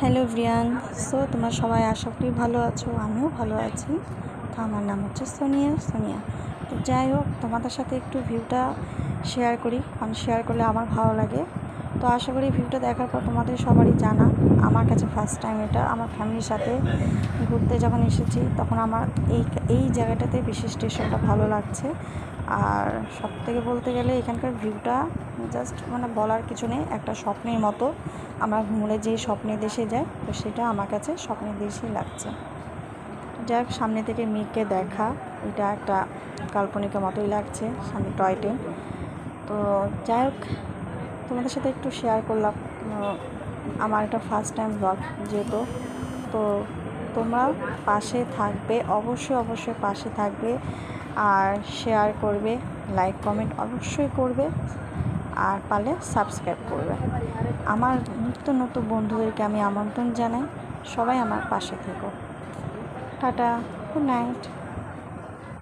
Hello Brian so তোমার সবাই আশা করি ভালো আছো, আমিও ভালো আছি। তো আমার নাম হচ্ছে সোনিয়া সোনিয়া। তো যাই হোক, তোমাদের সাথে একটু ভিউটা শেয়ার করি। কারণ শেয়ার করলে আমার ভালো লাগে। তো আশা করি ভিউটা দেখার পর তোমাদের সবারই জানা। আমার কাছে ফার্স্ট টাইম এটা। আমার ফ্যামিলির সাথে ঘুরতে যখন এসেছি, তখন আমার এই এই জায়গাটাতে বিশেষ স্টেশনটা ভালো লাগছে। আর সব থেকে বলতে গেলে এখানকার ভিউটা জাস্ট মানে বলার কিছু নেই, একটা স্বপ্নের মতো। আমরা ঘুমলে যেই স্বপ্নের দেশে যাই, তো সেটা আমার কাছে স্বপ্নের দেশই লাগছে। যাই হোক সামনে থেকে মেয়েকে দেখা, এটা একটা কাল্পনিকের মতোই লাগছে, সামনে টয় ট্রেন তো যাই হোক তোমাদের সাথে একটু শেয়ার করলাম আমার একটা ফার্স্ট টাইম ব্লগ যেহেতু, তো তোমরা পাশে থাকবে, অবশ্যই অবশ্যই পাশে থাকবে আর শেয়ার করবে লাইক কমেন্ট অবশ্যই করবে আর পারলে সাবস্ক্রাইব করবে। আমার নিত্য নতুন বন্ধুদেরকে আমি আমন্ত্রণ জানাই, সবাই আমার পাশে থেকো। Tata good night